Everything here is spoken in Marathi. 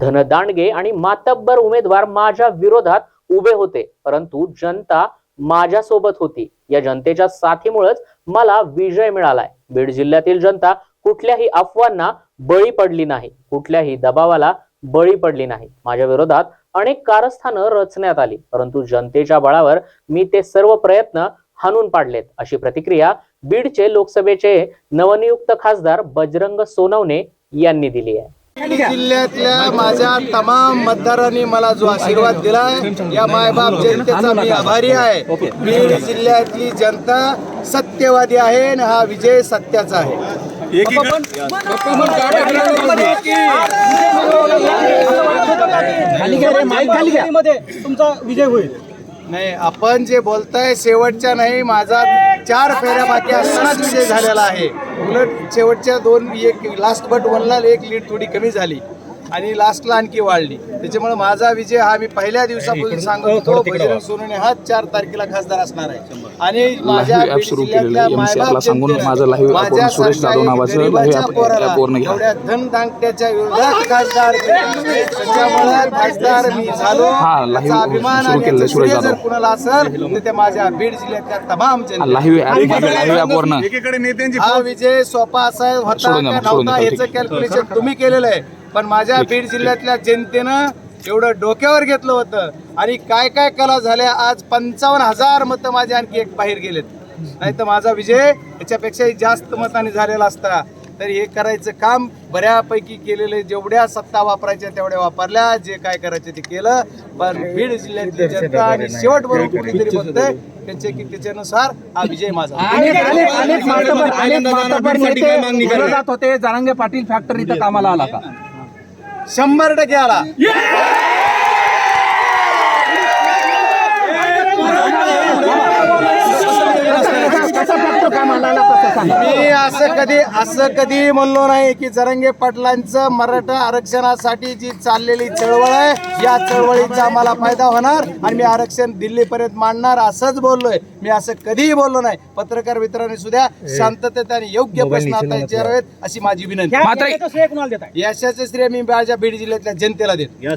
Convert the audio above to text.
धनदांडगे आणि मातब्बर उमेदवार माझ्या विरोधात उभे होते. परंतु जनता माझ्यासोबत होती. या जनतेच्या साथीमुळेच मला विजय मिळालाय. बीड जिल्ह्यातील जनता कुठल्याही अफवांना बळी पडली नाही. कुठल्याही दबावाला बळी पडली नाही. माझ्या विरोधात अनेक कारस्थानं रचण्यात आली. परंतु जनतेच्या बळावर मी ते सर्व प्रयत्न हाणून पाडलेत. अशी प्रतिक्रिया बीडचे लोकसभेचे नवनियुक्त खासदार बजरंग सोनवणे यांनी दिली आहे. जिल्ह्यातल्या माझ्या तमाम मतदारांनी मला जो आशीर्वाद दिलाय या मायबाप जनतेचा मी आभारी आहे. बीड जिल्ह्यातली जनता सत्यवादी आहे आणि हा विजय सत्याचा आहे. मध्ये तुमचा विजय होईल नाही आपण जे बोलताय शेवटच्या नाही माझा चार फेऱ्या बाकी असतानाच विजय झालेला आहे. उलट शेवटच्या दोन एक लास्ट बट वनला एक लीड थोडी कमी झाली. आणि लास्टला आणखी वाढली. त्याच्यामुळे माझा विजय हा मी पहिल्या दिवसापासून सांगत होतो बजरंग सोनवणे हा चार तारखेला खासदार असणार आहे. आणि माझ्या जिल्ह्यातल्या मायबाप ला सांगून जनतेनं माझं live app वरून माझ्यासारख्या सुरेश जाधव एक नावाचं live गरिबाच्या app- पोराला app वरून घ्या. एवढ्या धनदांगट्याच्या विरोधात खासदार. त्याच्यामुळे खासदार मी झालो. हा, अभिमान सुरू आणि जर जाधव. कुणाला असेल तर ते माझ्या बीड जिल्ह्यातल्या तमाम जनते हा विजय सोपा असा होता का नव्हता याचं. कॅल्क्युलेशन तुम्ही केलेलं आहे. पण माझ्या बीड जिल्ह्यातल्या जनतेनं एवढं डोक्यावर घेतलं होतं आणि काय काय कला झाल्या आज पंचावन्न हजार मतं माझे आणखी एक बाहेर गेलेत नाही तर माझा विजय याच्यापेक्षाही जास्त मताने झालेला असता तर हे करायचं काम बऱ्यापैकी केलेलं आहे. जेवढ्या सत्ता वापरायच्या तेवढ्या वापरल्या जे काय करायचं ते केलं पण बीड जिल्ह्यातली जनता आणि शेवटवरून कुठेतरी बघतंय त्याचे की त्याच्यानुसार हा विजय माझा अनेक होते जरांगे पाटील फॅक्टरी इथं कामाला आला का शंभर टक्के आला. मी असं कधी असं कधी म्हणलो नाही की जरंगे पाटलांचं मराठा आरक्षणासाठी जी चाललेली चळवळ आहे या चळवळीचा आम्हाला फायदा होणार आणि मी आरक्षण दिल्लीपर्यंत मांडणार असंच बोललोय. मी असं कधीही बोललो नाही. पत्रकार मित्रांनी सुद्धा शांततेत आणि योग्य प्रश्न आता विचारावेत अशी माझी विनंती. मात्र यशाचं श्रेय मी माझ्या बीड जिल्ह्यातल्या जनतेला देतो.